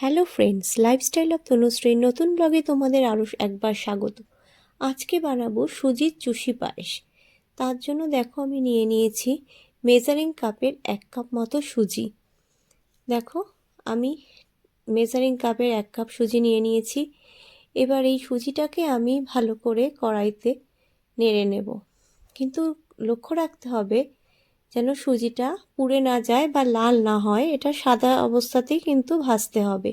Hello friends lifestyle of তনুশ্রীর নতুন ব্লগে তোমাদের আরও একবার স্বাগত। আজকে বানাবো সুজির চুষি পায়েস। তার জন্য দেখো আমি নিয়ে নিয়েছি মেজারিং কাপের এক কাপ মতো সুজি। দেখো, আমি মেজারিং কাপের এক কাপ সুজি নিয়ে নিয়েছি। এবার এই সুজিটাকে আমি ভালো করে কড়াইতে নেড়ে নেব। কিন্তু লক্ষ্য রাখতে হবে যেন সুজিটা পুড়ে না যায় বা লাল না হয়, এটা সাদা অবস্থাতেই কিন্তু ভাজতে হবে।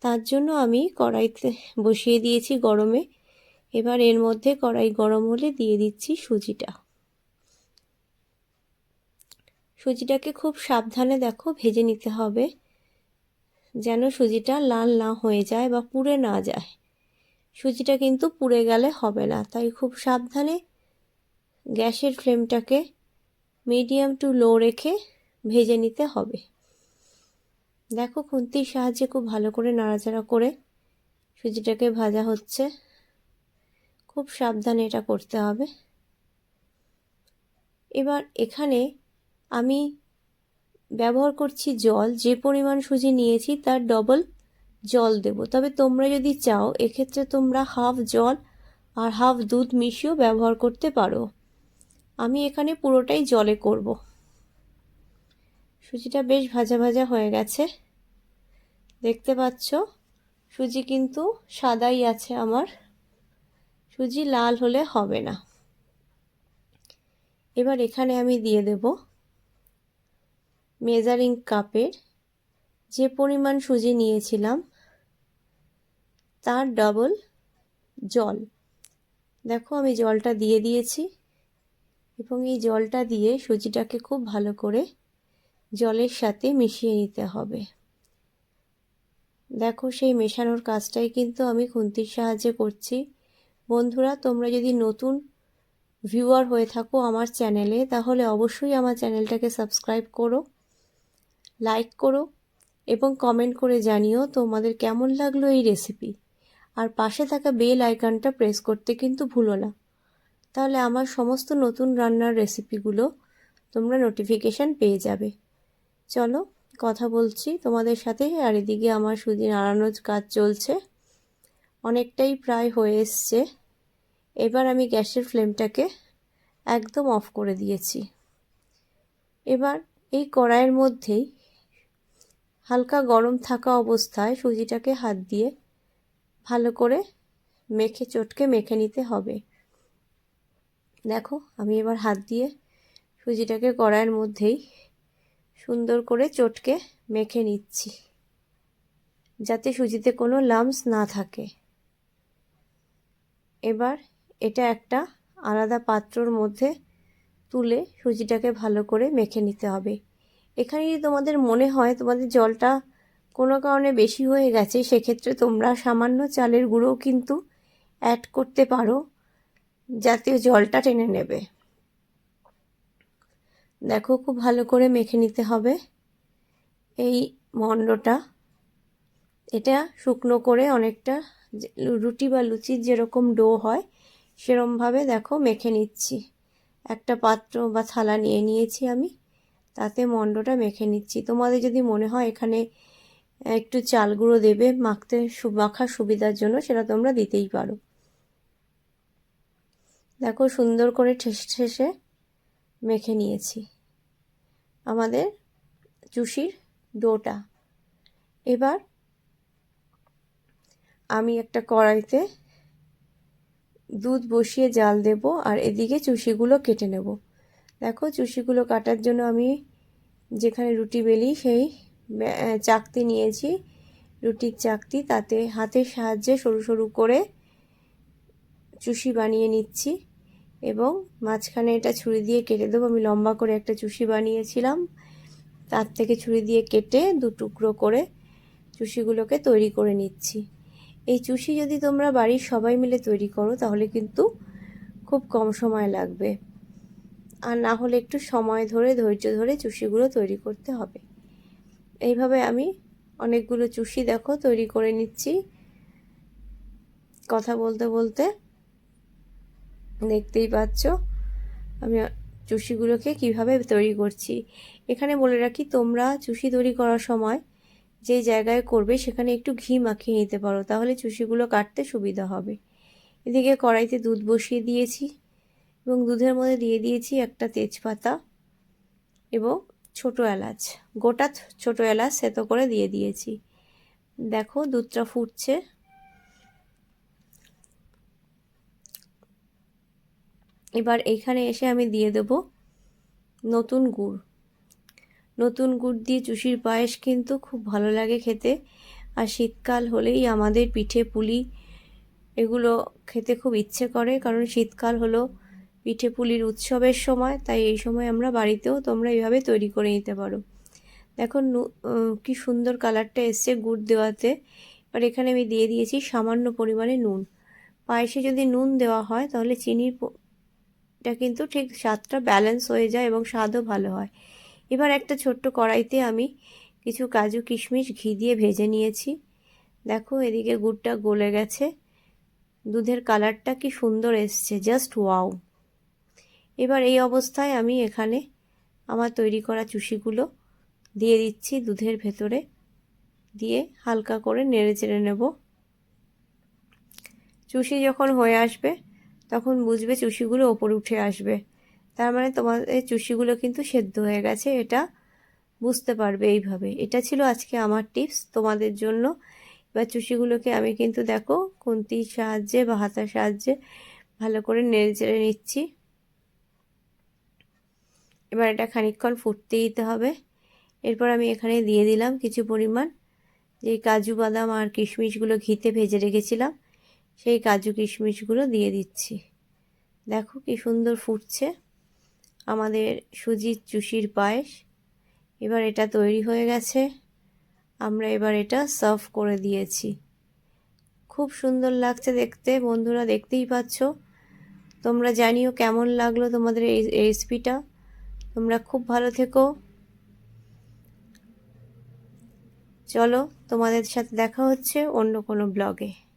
তার জন্য আমি কড়াইতে বসিয়ে দিয়েছি গরমে। এবার এর মধ্যে কড়াই গরম হলে দিয়ে দিচ্ছি সুজিটা। সুজিটাকে খুব সাবধানে দেখো, ভেজে নিতে হবে, যেন সুজিটা লাল না হয়ে যায় বা পুড়ে না যায়। সুজিটা কিন্তু পুড়ে গেলে হবে না, তাই খুব সাবধানে গ্যাসের ফ্লেমটাকে মিডিয়াম টু লো রেখে ভেজে নিতে হবে। দেখো খুন্তির সাহায্যে খুব ভালো করে নাড়াচাড়া করে সুজিটাকে ভাজা হচ্ছে। খুব সাবধানে এটা করতে হবে। এবার এখানে আমি ব্যবহার করছি জল। যে পরিমাণ সুজি নিয়েছি তার ডবল জল দেব। তবে তোমরা যদি চাও, এক্ষেত্রে তোমরা হাফ জল আর হাফ দুধ মিশিয়েও ব্যবহার করতে পারো। আমি এখানে পুরোটাই জলে করব। সুজিটা বেশ ভাজা ভাজা হয়ে গেছে। দেখতে পাচ্ছ, সুজি কিন্তু সাদাই আছে আমার। সুজি লাল হলে হবে না। এবার এখানে আমি দিয়ে দেব মেজারিং কাপের যে পরিমাণ সুজি নিয়েছিলাম, তার ডবল জল। দেখো আমি জলটা দিয়ে দিয়েছি। এবং এই জলটা দিয়ে সুজিটাকে খুব ভালো করে জলের সাথে মিশিয়ে নিতে হবে। দেখো সেই মেশানোর কাজটাই কিন্তু আমি খুন্তির সাহায্যে করছি। বন্ধুরা, তোমরা যদি নতুন ভিউয়ার হয়ে থাকো আমার চ্যানেলে, তাহলে অবশ্যই আমার চ্যানেলটাকে সাবস্ক্রাইব করো, লাইক করো এবং কমেন্ট করে জানিও তোমাদের কেমন লাগল এই রেসিপি। আর পাশে থাকা বেল আইকনটা প্রেস করতে কিন্তু ভুলো না। তাহলে আমার সমস্ত নতুন রান্নার রেসিপিগুলো তোমরা নোটিফিকেশান পেয়ে যাবে। চলো কথা বলছি তোমাদের সাথে, আর এদিকে আমার সুজি আড়ানোর কাজ চলছে। অনেকটাই প্রায় হয়ে এসছে। এবার আমি গ্যাসের ফ্লেমটাকে একদম অফ করে দিয়েছি। এবার এই কড়াইয়ের মধ্যেই হালকা গরম থাকা অবস্থায় সুজিটাকে হাত দিয়ে ভালো করে মেখে চটকে মেখে নিতে হবে। দেখো, আমি এবার হাত দিয়ে সুজিটাকে কড়াইয়ের মধ্যেই সুন্দর করে চটকে মেখে নিচ্ছি, যাতে সুজিতে কোনো লামস না থাকে। এবার এটা একটা আলাদা পাত্রর মধ্যে তুলে সুজিটাকে ভালো করে মেখে নিতে হবে। এখানে যদি তোমাদের মনে হয় তোমাদের জলটা কোনো কারণে বেশি হয়ে গেছে, সেক্ষেত্রে তোমরা সামান্য চালের গুঁড়োও কিন্তু অ্যাড করতে পারো। যাতে জলটা টেনে নেবে। দেখো খুব ভালো করে মেখে নিতে হবে। এই মণ্ডটা, এটা শুকনো করে অনেকটা রুটি বা লুচির যেরকম ডো হয়, সেরমভাবে দেখো মেখে নিচ্ছি। একটা পাত্র বা থালা নিয়ে নিয়েছি আমি, তাতে মণ্ডটা মেখে নিচ্ছি। তোমাদের যদি মনে হয় এখানে একটু চাল গুঁড়ো দেবে, মাখতে মাখার সুবিধার জন্য সেটা তোমরা দিতেই পারো। দেখো সুন্দর করে ঠেসে ঠেসে মেখে নিয়েছি। আমাদের চুষির ডোটা। এবার আমি একটা কড়াইতে দুধ বসিয়ে জাল দেব আর এদিকে চুষিগুলো কেটে নেব। দেখো চুষিগুলো কাটার জন্য আমি যেখানে রুটি বেলি সেই চাকতি নিয়েছি। রুটির চাকতি তাতে হাতের সাহায্যে সরু সরু করে চুষি বানিয়ে নিচ্ছি। এবং মাঝখানে এটা ছুরি দিয়ে কেটে দেবো। আমি লম্বা করে একটা চুষি বানিয়েছিলাম। তার থেকে ছুরি দিয়ে কেটে দু টুকরো করে চুষিগুলোকে তৈরি করে নিচ্ছি। এই চুষি যদি তোমরা বাড়ির সবাই মিলে তৈরি করো, তাহলে কিন্তু খুব কম সময় লাগবে। আর না হলে একটু সময় ধরে, ধৈর্য ধরে চুষিগুলো তৈরি করতে হবে। এইভাবে আমি অনেকগুলো চুষি দেখো, তৈরি করে নিচ্ছি। কথা বলতে বলতে দেখতেই পাচ্ছ। আমি চুষিগুলোকে কীভাবে তৈরি করছি। এখানে বলে রাখি, তোমরা চুষি তৈরি করার সময় যে জায়গায় করবে সেখানে একটু ঘি মাখিয়ে নিতে পারো, তাহলে চুষিগুলো কাটতে সুবিধা হবে। এদিকে কড়াইতে দুধ বসিয়ে দিয়েছি এবং দুধের মধ্যে দিয়ে দিয়েছি একটা তেজপাতা এবং ছোট এলাচ। গোটা ছোট এলাচ সেতো করে দিয়ে দিয়েছি। দেখো দুধটা ফুটছে। এবার এখানে এসে আমি দিয়ে দেব নতুন গুড়। নতুন গুড় দিয়ে চুষির পায়েস কিন্তু খুব ভালো লাগে খেতে। আর শীতকাল হলেই আমাদের পিঠে পুলি এগুলো খেতে খুব ইচ্ছে করে, কারণ শীতকাল হলো পিঠে পুলির উৎসবের সময়, তাই এই সময় আমরা বাড়িতেও তোমরা এইভাবে তৈরি করে নিতে পারো। দেখো কি সুন্দর কালারটা এসছে গুড় দেওয়াতে। এবার এখানে আমি দিয়ে দিয়েছি সামান্য পরিমাণে নুন। পায়েসে যদি নুন দেওয়া হয়, তাহলে চিনির এটা কিন্তু ঠিক স্বাদটা ব্যালেন্স হয়ে যায় এবং স্বাদও ভালো হয়। এবার একটা ছোট্ট কড়াইতে আমি কিছু কাজু কিশমিশ ঘি দিয়ে ভেজে নিয়েছি। দেখো এদিকে গুড়টা গলে গেছে। দুধের কালারটা কি সুন্দর এসছে জাস্ট ওয়াও এবার এই অবস্থায় আমি এখানে আমার তৈরি করা চুষিগুলো দিয়ে দিচ্ছি দুধের ভেতরে। দিয়ে হালকা করে নেড়ে চেড়ে নেব। চুষি যখন হয়ে আসবে তখন বুঝবে চুষিগুলো ওপরে উঠে আসবে। তার মানে তোমাদের চুষিগুলো কিন্তু সেদ্ধ হয়ে গেছে, এটা বুঝতে পারবে এইভাবে। এটা ছিল আজকে আমার টিপস তোমাদের জন্য। এবার চুষিগুলোকে আমি কিন্তু দেখো খুন্তির সাহায্যে বা হাতার সাহায্যে ভালো করে নেড়ে চেড়ে নিচ্ছি। এবার এটা খানিকক্ষণ ফুটতে দিতে হবে। এরপর আমি এখানে দিয়ে দিলাম কিছু পরিমাণ। যে কাজু বাদাম আর কিশমিশগুলো ঘিতে ভেজে রেখেছিলাম। সেই কাজু কিশমিশগুলো দিয়ে দিচ্ছি। দেখো কি সুন্দর ফুটছে। আমাদের সুজির চুষির পায়েস। এবার এটা তৈরি হয়ে গেছে। আমরা এবার এটা সার্ভ করে দিয়েছি। খুব সুন্দর লাগছে দেখতে। বন্ধুরা দেখতেই পাচ্ছ। তোমরা জানিও কেমন লাগল তোমাদের এই রেসিপিটা। তোমরা খুব ভালো থেকো। চলো তোমাদের সাথে দেখা হচ্ছে অন্য কোনো ব্লগে।